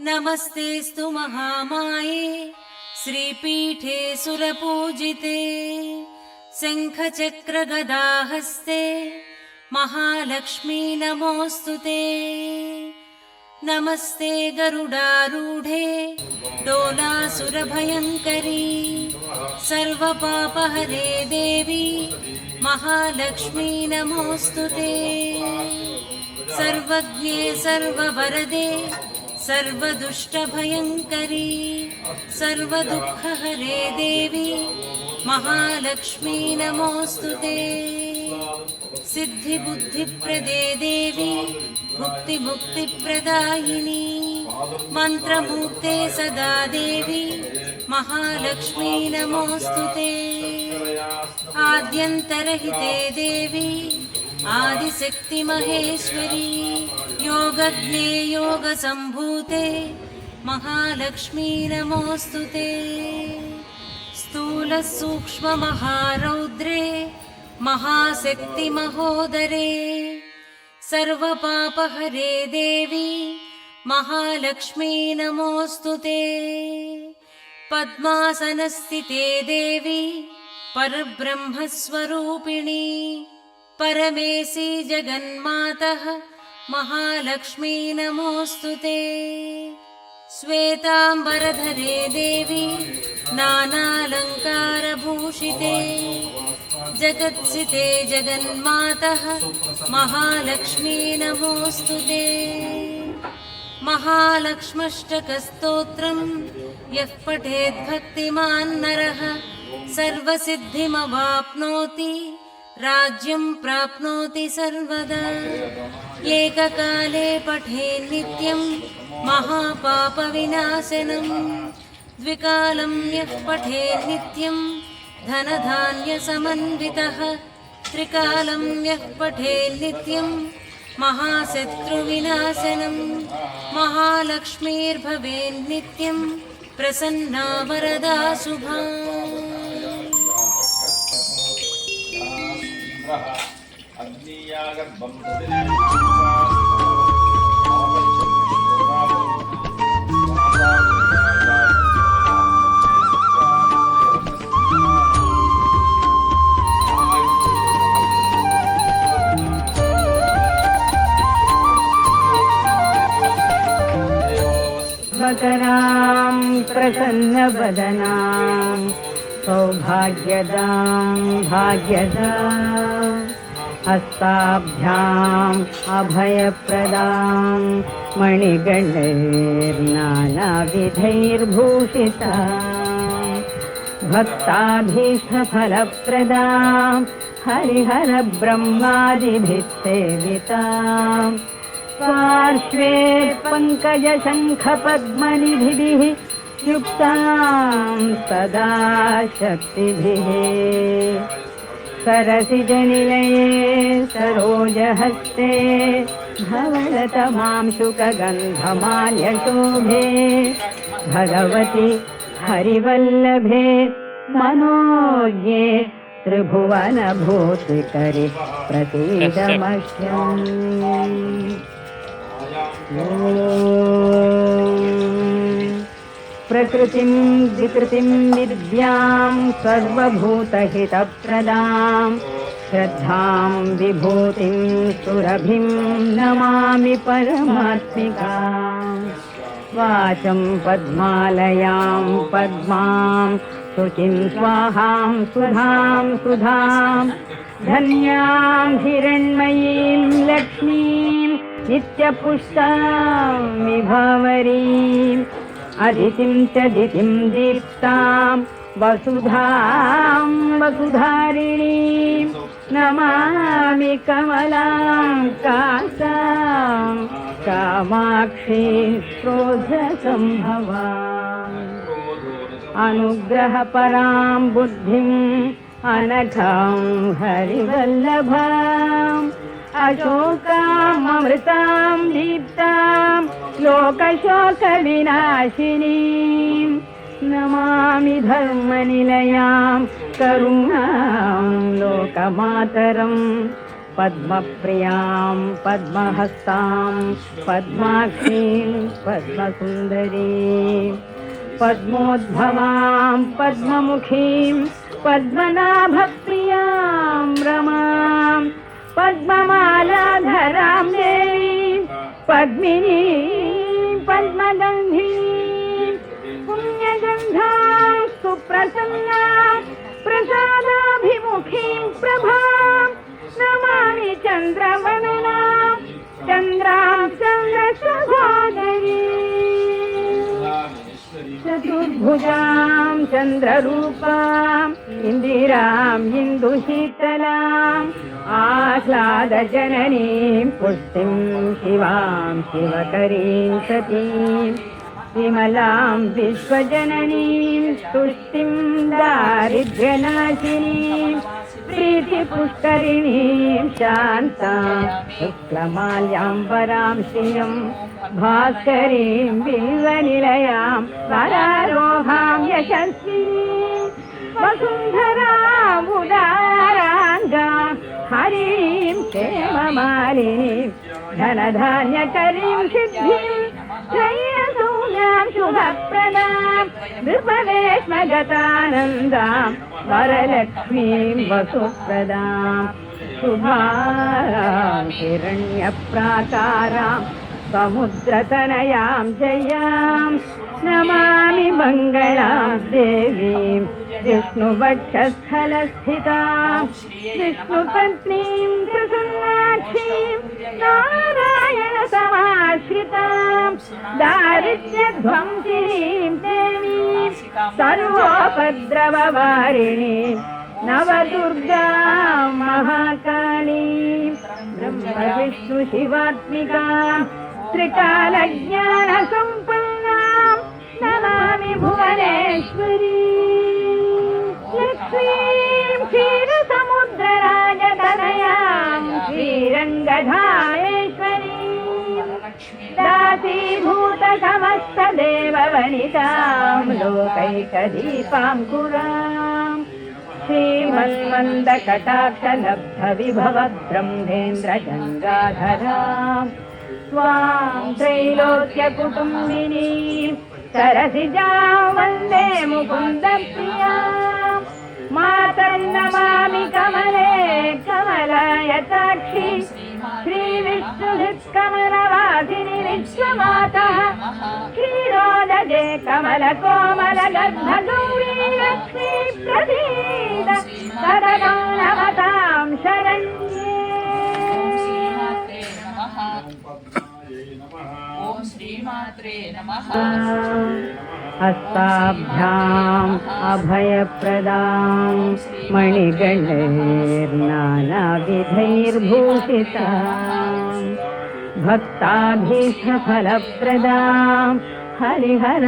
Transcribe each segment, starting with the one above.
नमस्तेऽस्तु महामाये श्रीपीठे सुरपूजिते शङ्खचक्रगदाहस्ते महालक्ष्मी नमोऽस्तु ते। नमस्ते गरुडारूढे डोलासुरभयङ्करी सर्वपापहरे देवी महालक्ष्मी नमोऽस्तु ते। सर्वज्ञे सर्ववरदे सर्वदुष्टभयङ्करी सर्वदुःखहरे देवी महालक्ष्मी नमोऽस्तु ते। सिद्धिबुद्धिप्रदे देवी मुक्तिमुक्तिप्रदायिनी मन्त्रमूर्ते सदा देवी महालक्ष्मी नमोऽस्तु ते। आद्यन्तरहिते देवी आदिशक्तिमहेश्वरी योगज्ञे योगसम्भूते महालक्ष्मी नमोऽस्तु ते। स्थूलसूक्ष्ममहारौद्रे महाशक्तिमहोदरे। सर्वपापहरे देवी महालक्ष्मी नमोऽस्तु ते। पद्मासनस्थिते देवी परब्रह्मस्वरूपिणी परमेशी जगन्मातः महालक्ष्मी नमोऽस्तु ते। श्वेताम्बरधरे देवी नानालङ्कारभूषिते। जगत्सिते जगन्मातः महालक्ष्मी नमोऽस्तु ते। महालक्ष्मष्टकस्तोत्रम् यः पठेद्भक्तिमान् नरः सर्वसिद्धिमवाप्नोति राज्यं प्राप्नोति सर्वदा। एककाले पठे नित्यं महापापविनाशनम् द्विकालं यः पठे नित्यं धनधान्यसमन्वितः। त्रिकालं यः पठे नित्यं महाशत्रुविनाशनं। महालक्ष्मीर्भवेन्नित्यं प्रसन्ना वरदा शुभा अग्नीयागर्भं मकरां प्रसन्नवदनां सौभाग्यदां भाग्यदां। हस्ताभ्याम् अभयप्रदां मणिगणैर्नानाविधैर्भूषिता भक्ताभीष्टफलप्रदां हरिहरब्रह्मादिभिः सेविताम् पार्श्वे पङ्कजशङ्खपद्मनिधिभिः युक्तां सदा शक्तिभिः सरसिजनिलये सरोजहस्ते धवलतमां शुकगन्धमाल्यशोभे भगवति हरिवल्लभे मनोज्ञे त्रिभुवनभूतिकरि प्रसीदमह्यम् प्रकृतिं विकृतिं विद्यां सर्वभूतहितप्रदां श्रद्धां विभूतिं सुरभिं नमामि परमात्मिकाम् वाचं पद्मालयां पद्मां शुचिं स्वाहां सुधां सुधां। धन्यां हिरण्मयीं लक्ष्मीं नित्यपुष्टां विभावरीम् अदितिं च दितिं दीप्तां वसुधां वसुधारिणीं नमामि कमलां कासां कामाक्षी क्रोधसम्भवाम् अनुग्रहपरां बुद्धिम् अनघां हरिवल्लभाम् अशोकामृतां दीप्तां लोकशोकविनाशिनीं नमामि धर्मनिलयां करुणां लोकमातरं पद्मप्रियाँ पद्महस्तां पद्माक्षीं पद्मसुन्दरीं पद्मोद्भवां पद्ममुखीं पद्मनाभप्रियाँ रमां पद्ममालाधरां देवीं पद्मिनीं पद्मगन्धीं पुण्यगन्धां सुप्रसन्नां प्रसादाभिमुखीं प्रभां नमामि चन्द्रवदनां चन्द्रां चन्द्रसहोदरी चतुर्भुजां चन्द्ररूपाम् इन्दिराम् इन्दुशीतलाम् आह्लादजननीं पुष्टिं शिवां शिवकरीं सतीम् विमलां विश्वजननीं तुष्टिं दारिद्र्यनाशिनीं प्रीतिपुष्करिणीं शान्तां शुक्लमाल्यां वरां श्रियं भास्करीं बिल्वनिलयां वरारोहां यशस्विनीं वसुन्धरामुदाराङ्गां हरिणीं क्षेममालिनीं धनधान्यकरीं सिद्धिं त्रयसौम्यां शुभप्रदां नृपदेश्मगतानन्दां वरलक्ष्मीं वसुप्रदां शुभारां हिरण्यप्राकारां समुद्रतनयां जयां नमामि मङ्गलां देवीं। विष्णुवक्षस्थलस्थितां विष्णुपत्नीं प्रसन्नाक्षीं नारायणसमाश्रितां दारिद्र्यध्वंसिनीं देवीं। सर्वोपद्रववारिणीं। नवदुर्गां महाकालीं। ब्रह्मविष्णुशिवात्मिकां त्रिकालज्ञानसम्पन्नां नमामि भुवनेश्वरी लक्ष्मीं क्षीरसमुद्रराजतनयां श्रीरङ्गधामेश्वरी। दासीभूतसमस्तदेववनितां लोकैकदीपां श्रीमन्मन्दकटाक्षलब्धविभव ब्रह्मेन्द्रगङ्गाधराम् स्वां त्रैलोक्यकुटुम्बिनीं सरसिजां वन्दे मुकुन्दप्रियाम् मातर्नमामि कमले कमलायताक्षी श्रीविष्णुहृत्कमलवासिनि विश्वमातः क्षीरोदजे कमलकोमलगर्भगौरी लक्ष्मी प्रसीद सदनं नमतां मात्रे नमः। हस्ताभ्याम् अभयप्रदां मणिगणैर्नानाविधैर्भूषिता भक्ताभीष्टफलप्रदां फलप्रदां हरिहर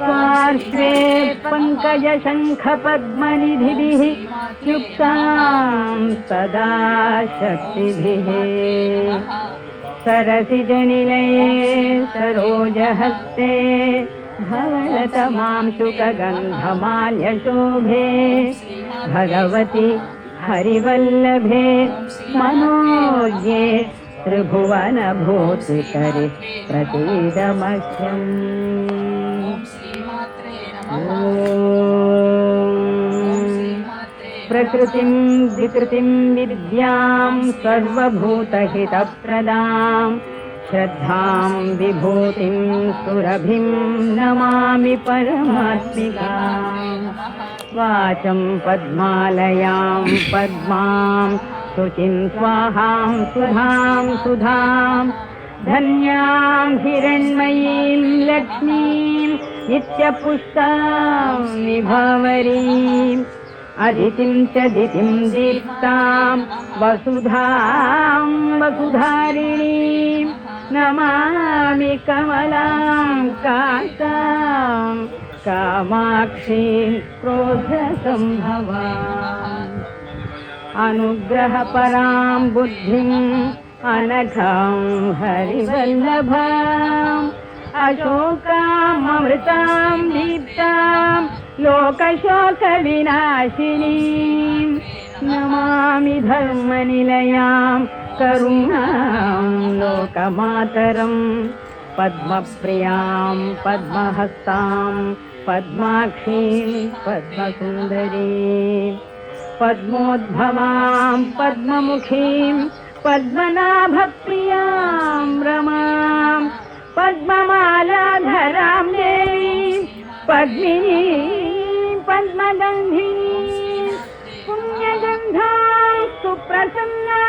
पार्श्वे पङ्कजशङ्खपद्मनिधिभिः युक्तां सदा शक्तिभिः सरसिजनिलये सरोजहस्ते भवतमां शुकगन्धमाल्यशोभे भगवति हरिवल्लभे मनोज्ञे त्रिभुवनभूतिकरि प्रसीदमह्यम् प्रकृतिम् विकृतिम् विद्याम् सर्वभूतहितप्रदाम्। श्रद्धाम् विभूतिम् सुरभिम् नमामि परमात्मिका वाचम् पद्मालयाम् पद्माम् शुचिम् स्वाहाम् सुधाम् सुधाम्। धन्याम् हिरण्मयीम् लक्ष्मीम् नित्यपुष्टाम् विभावरीम् अदितिं च दितिं दीप्तां वसुधां वसुधारिणीं नमामि कमलां कान्तां कामाक्षीं क्रोधसम्भवाम् अनुग्रहपरां बुद्धिम् अनघां हरिवल्लभाम् अशोकामृतां दीप्तां लोकशोकविनाशिनीम् नमामि धर्मनिलयाम् करुणाम् लोकमातरम् पद्मप्रियाम् पद्महस्ताम् पद्माक्षीम् पद्मसुन्दरीम् पद्मोद्भवाम् पद्ममुखीम् पद्मनाभप्रियाम् रमाम् पद्ममालाधराम् देवीम् पद्मिनीम् पद्मगन्धिनीम् पुण्यगन्धाम् सुप्रसन्ना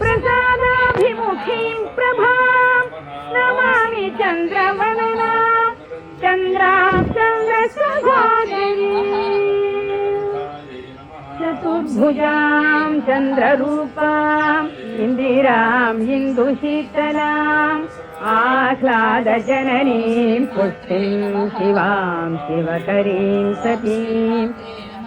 प्रसादाभिमुखीम् प्रभाम् नमामि चन्द्रवदना चन्द्रा चन्द्रसहोदरी चतुर्भुजाम् चन्द्ररूपाम् इन्दिराम् इन्दुशीतलाम् आह्लादजननीम् पुष्टिम् शिवाम् शिवकरीम् सतीम्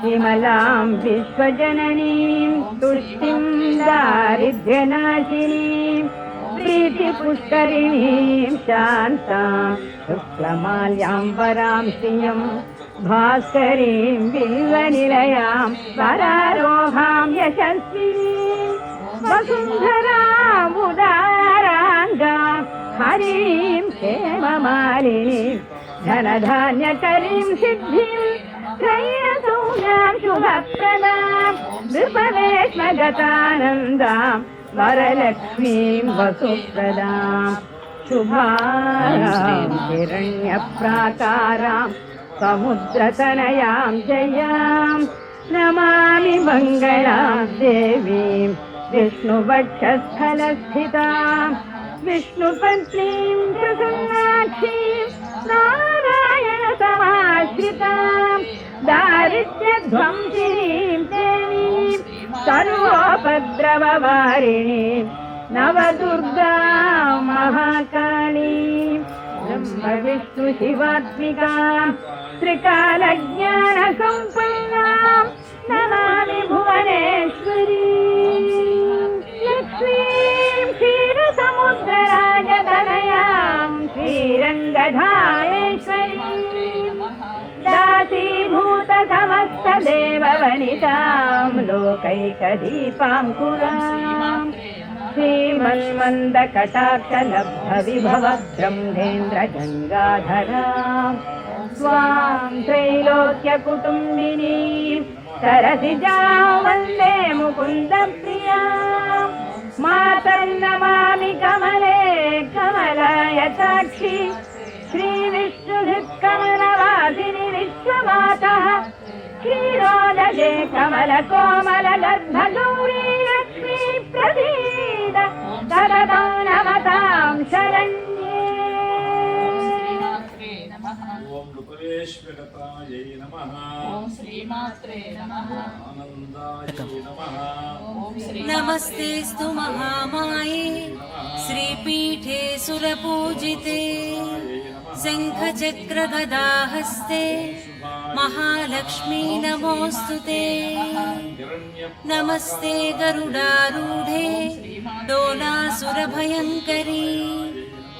विमलाम् विश्वजननीम् तुष्टिम् दारिद्र्यनाशिनीम् प्रीतिपुष्करिणीम् शान्ताम् शुक्लमाल्याम् वराम् श्रियम् भास्करीम् बिल्वनिलयाम् परारोहाम् यशस्विनीम् वसुन्धराम् क्षेममालिनीम् धनधान्यकरीम् सिद्धिम् त्रयसौम्याम् शुभप्रदाम् नृपवेश्मगतानन्दाम् वरलक्ष्मीम् वसुप्रदाम् शुभाराम् हिरण्यप्राकाराम् समुद्रतनयाम् जयाम् नमामि मङ्गलाम् देवीम् विष्णुवक्षस्थलस्थिताम् विष्णुपत्नीं प्रसन्नाक्षीं नारायणसमाश्रितां दारिद्र्यध्वंसिनीं देवीं ब्रह्म नवदुर्गां महाकालीं ब्रह्मविष्णुशिवात्मिकां त्रिकालज्ञानसम्पन्नां नमामि भुवनेश्वरी। श्रीरङ्गधायेश्वरी दासीभूत समस्त देववनिताम् लोकैकदीपाम् कुराम् श्रीमन्मन्दकटाक्षलब्धविभव ब्रह्मेन्द्र गङ्गाधराम् स्वाम् त्रैलोक्यकुटुम्बिनीम् सरसिजा वन्दे मुकुन्दप्रिया मातर्नमामि कमले कमलायताक्षी। श्रीविष्णुधिक्कमलवासिनि विश्वमातः। क्षीरोदशे कमलकोमल गर्भगौरी लक्ष्मी प्रसीद सरदो नमताम् शरण्ये नमस्ते स्तु ॐ श्रीपीठे नमः। आनन्दायै नमः। महामाये। श्रीपीठे सुरपूजिते। शङ्खचक्रगदाहस्ते। महालक्ष्मी नमोऽस्तु ते नमस्ते गरुडारूढे। डोलासुरभयङ्करी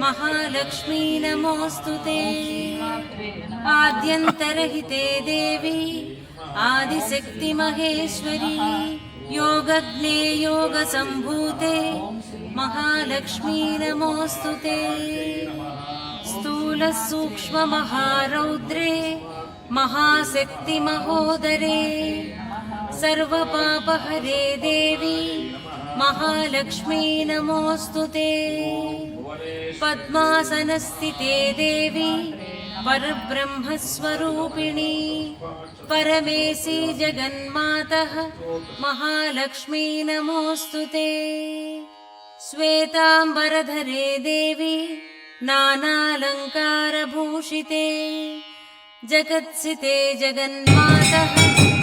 महालक्ष्मी नमोऽस्तु ते। आद्यन्तरहिते देवी आदिशक्तिमहेश्वरी योगज्ञे योगसम्भूते महालक्ष्मी नमोऽस्तु ते। स्थूलसूक्ष्ममहारौद्रे महाशक्तिमहोदरे सर्वपापहरे देवी महालक्ष्मी नमोऽस्तु ते पद्मासनस्थिते देवी परब्रह्मस्वरूपिणी। परमेशी जगन्मातः महालक्ष्मी नमोऽस्तु ते। श्वेताम्बरधरे देवी नानालङ्कारभूषिते। जगत्सिते जगन्मातः